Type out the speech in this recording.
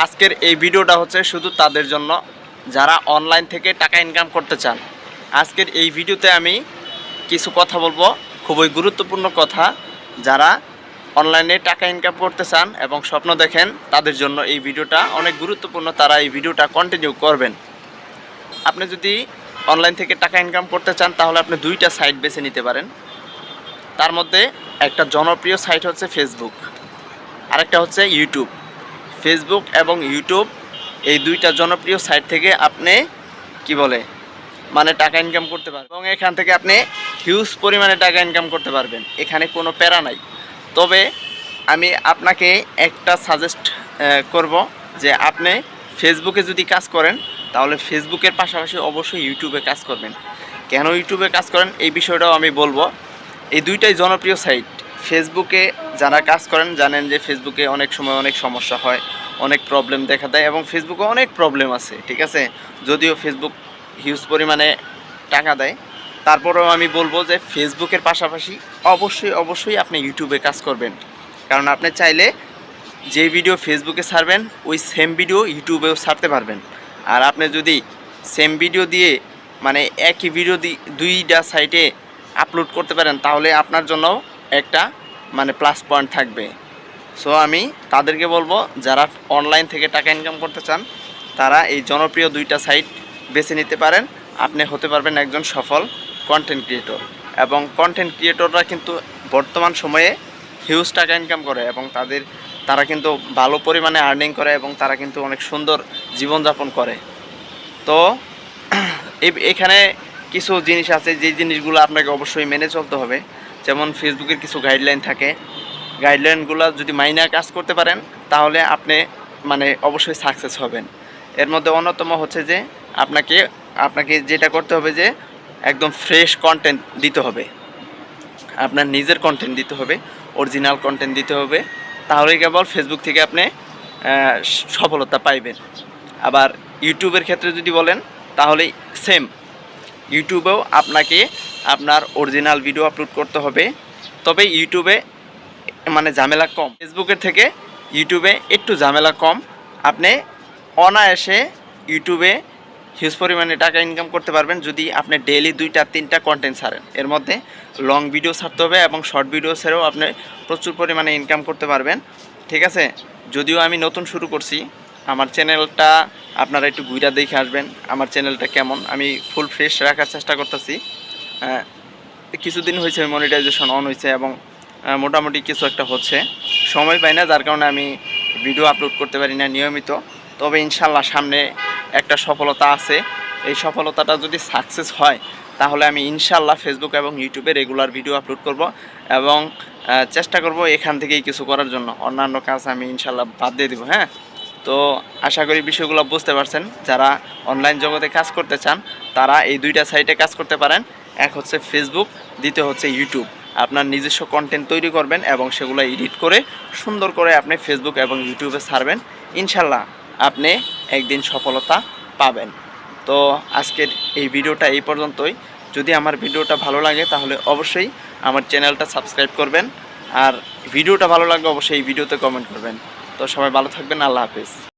আজকের এই ভিডিওটা হচ্ছে শুধু তাদের জন্য, যারা অনলাইন থেকে টাকা ইনকাম করতে চান। আজকের এই ভিডিওতে আমি কিছু কথা বলব, খুবই গুরুত্বপূর্ণ কথা। যারা অনলাইনে টাকা ইনকাম করতে চান এবং স্বপ্ন দেখেন, তাদের জন্য এই ভিডিওটা অনেক গুরুত্বপূর্ণ, তারা এই ভিডিওটা কন্টিনিউ করবেন। আপনি যদি অনলাইন থেকে টাকা ইনকাম করতে চান, তাহলে আপনি দুইটা সাইট বেছে নিতে পারেন। তার মধ্যে একটা জনপ্রিয় সাইট হচ্ছে ফেসবুক আরেকটা হচ্ছে ইউটিউব ফেসবুক এবং ইউটিউব এই দুইটা জনপ্রিয় সাইট থেকে আপনি, কি বলে মানে টাকা ইনকাম করতে পারবেন। এবং এখান থেকে আপনি হিউজ পরিমাণে টাকা ইনকাম করতে পারবেন। এখানে কোনো প্যারা নাই। তবে আমি আপনাকে একটা সাজেস্ট করব যে আপনি ফেসবুকে যদি কাজ করেন, তাহলে ফেসবুকের পাশাপাশি অবশ্যই ইউটিউবে কাজ করবেন। কেন ইউটিউবে কাজ করেন? এই বিষয়টাও আমি বলব। এই দুইটাই জনপ্রিয় সাইট ফেসবুকে যারা কাজ করেন, জানেন যে ফেসবুকে অনেক সময় অনেক সমস্যা হয়। অনেক প্রবলেম দেখা দেয় এবং ফেসবুকে অনেক প্রবলেম আছে, ঠিক আছে? যদিও ফেসবুক হিউজ পরিমাণে টাকা দেয়। তারপরেও আমি বলব যে ফেসবুকের পাশাপাশি অবশ্যই অবশ্যই আপনি ইউটিউবে কাজ করবেন। কারণ আপনি চাইলে যে ভিডিও ফেসবুকে ছাড়বেন, ওই সেম ভিডিও ইউটিউবেও ছাড়তে পারবেন। আর আপনি যদি সেম ভিডিও দিয়ে মানে একই ভিডিও দুইটা সাইটে আপলোড করতে পারেন, তাহলে আপনার জন্য একটা মানে প্লাস পয়েন্ট থাকবে। সো আমি তাদেরকে বলব, যারা অনলাইন থেকে টাকা ইনকাম করতে চান, তারা এই জনপ্রিয় দুইটা সাইট বেছে নিতে পারেন। আপনি হতে পারবেন একজন সফল কন্টেন্ট ক্রিয়েটর এবং কন্টেন্ট ক্রিয়েটররা কিন্তু বর্তমান সময়ে হিউজ টাকা ইনকাম করে এবং তাদের, তারা কিন্তু ভালো পরিমাণে আর্নিং করে এবং তারা কিন্তু অনেক সুন্দর জীবনযাপন করে। তো এখানে কিছু জিনিস আছে, যে জিনিসগুলো আপনাকে অবশ্যই মেনে চলতে হবে। যেমন ফেসবুকের কিছু গাইডলাইন থাকে। গাইডলাইনগুলো যদি মাইনে কাজ করতে পারেন, তাহলে আপনি মানে অবশ্যই সাকসেস হবেন। এর মধ্যে অন্যতম হচ্ছে যে, আপনাকে আপনাকে যেটা করতে হবে যে, একদম ফ্রেশ কন্টেন্ট দিতে হবে। আপনার নিজের কন্টেন্ট দিতে হবে অরিজিনাল কন্টেন্ট দিতে হবে। তাহলেই কেবল ফেসবুক থেকে আপনি সফলতা পাইবেন। আবার ইউটিউবের ক্ষেত্রে যদি বলেন, তাহলে সেম ইউটিউবেও আপনাকে আপনার অরিজিনাল ভিডিও আপলোড করতে হবে। তবে ইউটিউবে মানে ঝামেলা কম। ফেসবুকের থেকে ইউটিউবে একটু ঝামেলা কম। আপনি অনায়াসে ইউটিউবে হিউজ পরিমাণে টাকা ইনকাম করতে পারবেন যদি আপনি ডেইলি দুইটা, তিনটা কন্টেন্ট ছাড়েন। এর মধ্যে লং ভিডিও ছাড়তে হবে এবং শর্ট ভিডিও ছেড়েও আপনি প্রচুর পরিমাণে ইনকাম করতে পারবেন। ঠিক আছে? যদিও আমি নতুন শুরু করছি, আমার চ্যানেলটা আপনারা একটু ঘুরা দেখে আসবেন, আমার চ্যানেলটা কেমন। আমি ফুল ফ্রেশ রাখার চেষ্টা করতেছি। কিছুদিন হয়েছে মনিটাইজেশন অন হয়েছে এবং মোটামুটি কিছু একটা হচ্ছে। সময় পাই না, যার কারণে আমি ভিডিও আপলোড করতে পারি না নিয়মিত। তবে ইনশাল্লাহ সামনে একটা সফলতা আছে। এই সফলতাটা যদি সাকসেস হয়, তাহলে আমি ইনশাল্লাহ ফেসবুক এবং ইউটিউবে রেগুলার ভিডিও আপলোড করব এবং চেষ্টা করব এখান থেকেই কিছু করার জন্য। অন্যান্য কাজ আমি ইনশাল্লাহ বাদ দিয়ে দেবো হ্যাঁ? তো আশা করি বিষয়গুলো বুঝতে পারছেন। যারা অনলাইন জগতে কাজ করতে চান, তারা এই দুইটা সাইটে কাজ করতে পারেন। এক হচ্ছে ফেসবুক দ্বিতীয় হচ্ছে ইউটিউব আপনার নিজস্ব কন্টেন্ট তৈরি করবেন এবং সেগুলো এডিট করে সুন্দর করে আপনি ফেসবুক এবং ইউটিউবে ছাড়বেন। ইনশাল্লাহ আপনি একদিন সফলতা পাবেন। তো আজকের এই ভিডিওটা এই পর্যন্তই। যদি আমার ভিডিওটা ভালো লাগে তাহলে অবশ্যই আমার চ্যানেলটা সাবস্ক্রাইব করবেন। আর ভিডিওটা ভালো লাগলে অবশ্যই এই ভিডিওতে কমেন্ট করবেন। তো সবাই ভালো থাকবেন, আল্লাহ হাফিজ।